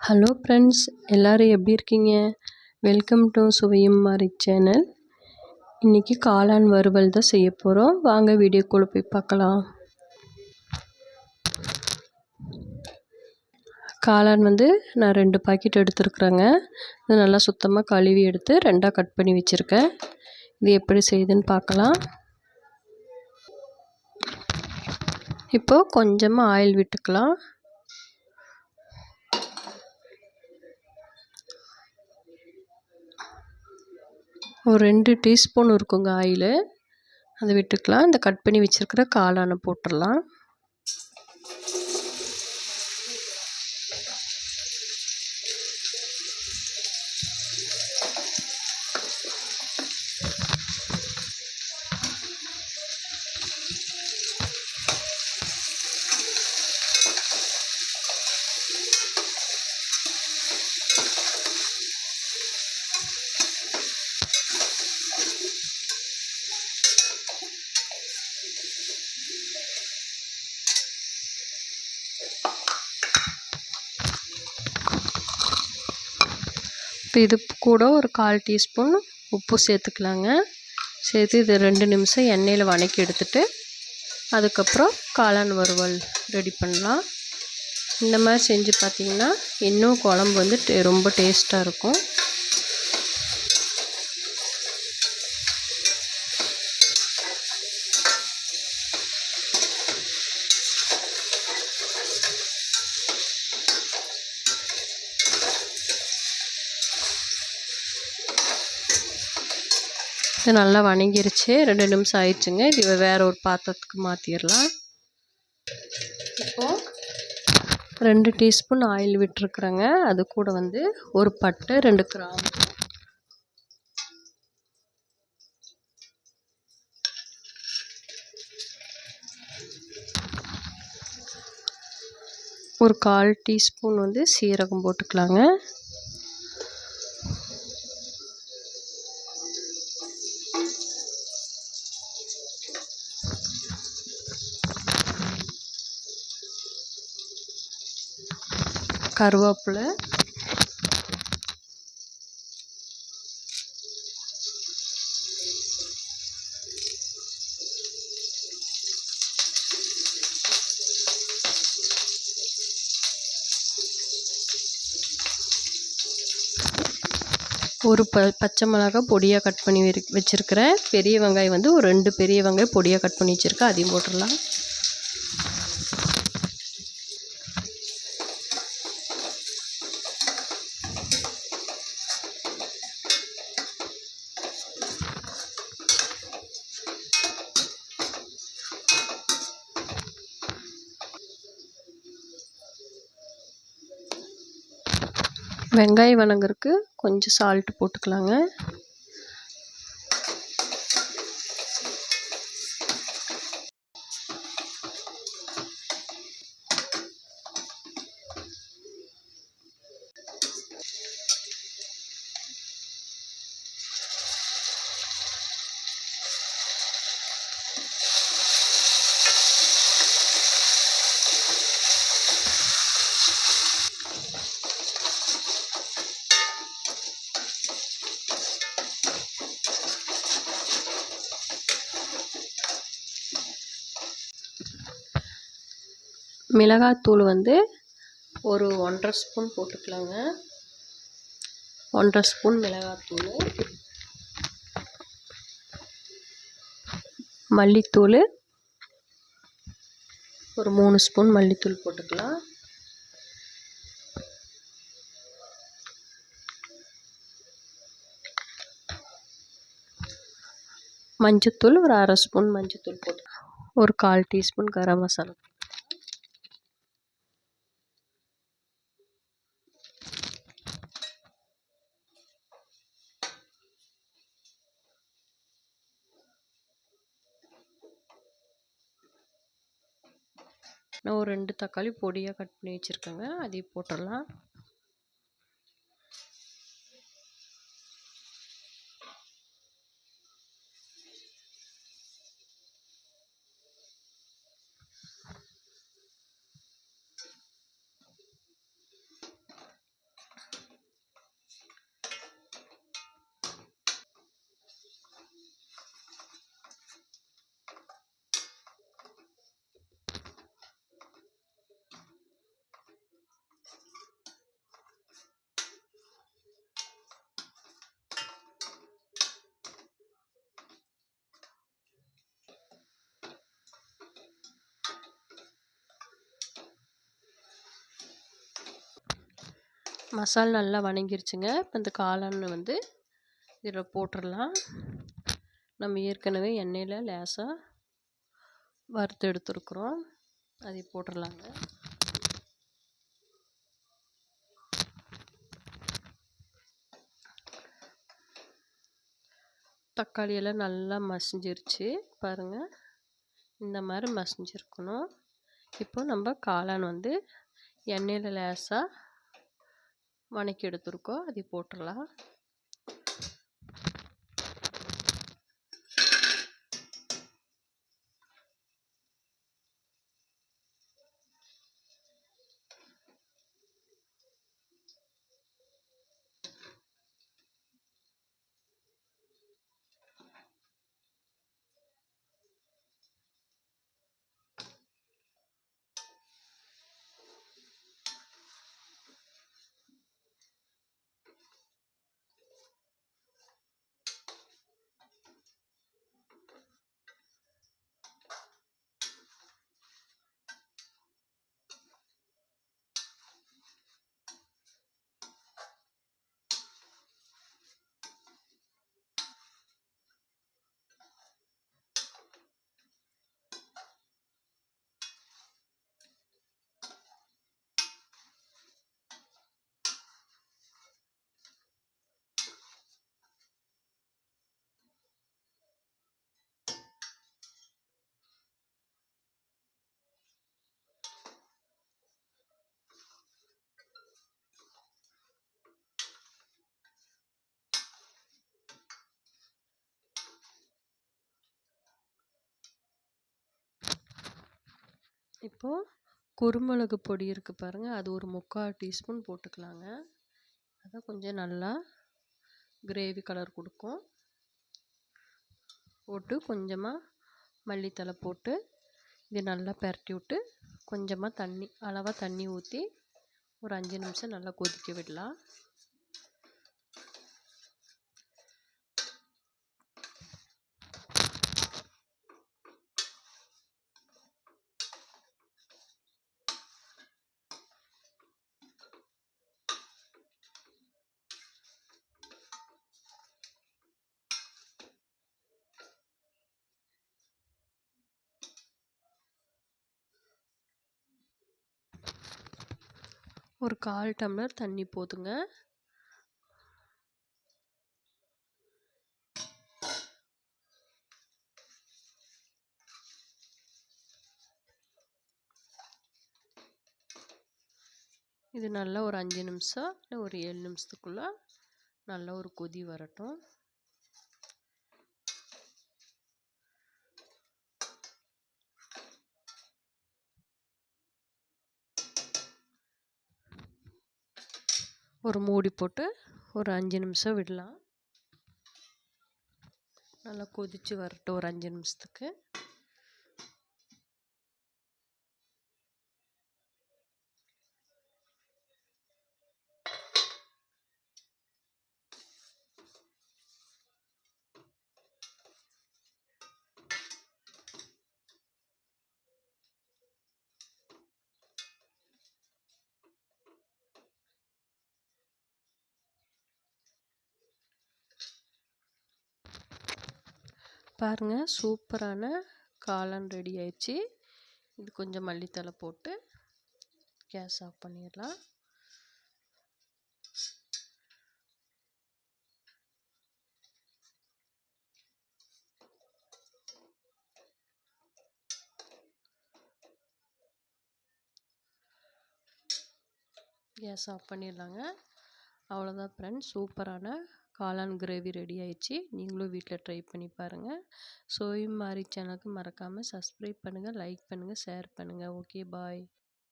Hello friends எல்லோரும் எப்படி இருக்கீங்க? வெல்கம் டு சுவையும் மாறி சேனல் இன்றைக்கி காளான் வறுவல் தான் செய்ய போகிறோம் வாங்க வீடியோக்குள்ளே போய் பார்க்கலாம். காளான் வந்து நான் ரெண்டு பாக்கெட் எடுத்துருக்குறேங்க. இது நல்லா சுத்தமாக கழுவி எடுத்து ரெண்டாக கட் பண்ணி வச்சுருக்கேன். இது எப்படி செய்யுதுன்னு பார்க்கலாம். இப்போது கொஞ்சமாக ஆயில் விட்டுக்கலாம். ஒரு ரெண்டு டீஸ்பூன் இருக்குங்க ஆயிலு. அதை விட்டுக்கலாம். இந்த கட் பண்ணி வச்சிருக்கிற காளானை போட்டுடலாம். இப்போ இது கூட ஒரு கால் டீஸ்பூன் உப்பு சேர்த்துக்கலாங்க. சேர்த்து இது ரெண்டு நிமிஷம் எண்ணெயில் வணக்கி எடுத்துட்டு அதுக்கப்புறம் காளான் வறுவல் ரெடி பண்ணலாம். இந்த மாதிரி செஞ்சு பார்த்திங்கன்னா இன்னும் குழம்பு வந்து ரொம்ப டேஸ்ட்டாக இருக்கும். இது நல்லா வணங்கிருச்சு. ரெண்டு நிமிஷம் ஆயிடுச்சுங்க. இது வேறு ஒரு பாத்திரத்துக்கு மாற்றிடலாம் இப்போது ரெண்டு டீஸ்பூன் ஆயில் விட்டுருக்குறேங்க. அது கூட வந்து ஒரு பட்டை ரெண்டு கிராம்பு ஒரு கால் டீஸ்பூன் வந்து சீரகம் போட்டுக்கலாங்க. கருவேப்பிலை. ஒரு ப பச்சை மிளகா பொடியாக கட் பண்ணி வச்சுருக்கிறேன். பெரிய வெங்காயம் வந்து ஒரு ரெண்டு பெரிய வெங்காயம் பொடியாக கட் பண்ணி வச்சுருக்கேன். அதையும் போட்டுடலாம். வெங்காயம் வணங்குறதுக்கு கொஞ்சம் சால்ட்டு போட்டுக்கலாங்க. மிளகாத்தூள் வந்து ஒரு ஒன்றரை ஸ்பூன் போட்டுக்கலாங்க. ஒன்றரை ஸ்பூன் மிளகாத்தூள். மல்லித்தூள். ஒரு மூணு ஸ்பூன் மல்லித்தூள் போட்டுக்கலாம். மஞ்சத்தூள் ஒரு அரை ஸ்பூன் மஞ்சத்தூள் போட்டு ஒரு கால் டீஸ்பூன் கரம் மசாலா. நான் ஒரு ரெண்டு தக்காளி பொடியாக கட் பண்ணி வச்சுருக்கேங்க. அதையும் போட்டுடலாம் மசாலா நல்லா வணங்கிருச்சுங்க. இப்போ இந்த காளான் வந்து இதில் போட்டுடலாம் நம்ம ஏற்கனவே எண்ணெயில் லேசாக வறுத்து எடுத்துருக்குறோம். அதை போட்டுடலாங்க தக்காளியெல்லாம் நல்லா மசிஞ்சிருச்சு. பாருங்கள் இந்த மாதிரி மசிஞ்சிருக்கணும். இப்போ நம்ம காளான் வந்து எண்ணெயில் லேசாக வணக்கி எடுத்துருக்கோம். அதை போட்டுடலாம் இப்போது குருமிளகு பொடி இருக்குது பாருங்கள் அது ஒரு முக்கால் டீஸ்பூன் போட்டுக்கலாங்க. அதான் கொஞ்சம் நல்லா கிரேவி கலர் கொடுக்கும். போட்டு கொஞ்சமாக மல்லித்தலை போட்டு இது நல்லா பரட்டி விட்டு கொஞ்சமாக தண்ணி அளவாக தண்ணி ஊற்றி ஒரு அஞ்சு நிமிஷம் நல்லா கொதிக்க விடலாம். ஒரு கால் டம்ளர் தண்ணி போதுங்க. இது நல்லா ஒரு அஞ்சு நிமிஷம் இல்லை ஒரு ஏழு நிமிஷத்துக்குள்ளே நல்லா ஒரு கொதி வரட்டும். ஒரு மூடி போட்டு ஒரு அஞ்சு நிமிஷம் விடலாம். நல்லா கொதித்து வரட்டும் ஒரு அஞ்சு நிமிஷத்துக்கு. பாருங்கள் சூப்பரான காளான் ரெடி ஆயிடுச்சு. இது கொஞ்சம் மல்லித்தழை போட்டு கேஸ் ஆஃப் பண்ணிடலாம். கேஸ் ஆஃப் பண்ணிடலாங்க. அவ்வளோதான் ஃப்ரெண்ட்ஸ் சூப்பரான காளான் கிரேவி ரெடி ஆயிடுச்சு. நீங்களும் வீட்டில் ட்ரை பண்ணி பாருங்கள் சோயும் மாரி சேனலுக்கு மறக்காமல் சப்ஸ்கிரைப் பண்ணுங்கள் லைக் பண்ணுங்கள் ஷேர் பண்ணுங்கள் ஓகே பாய்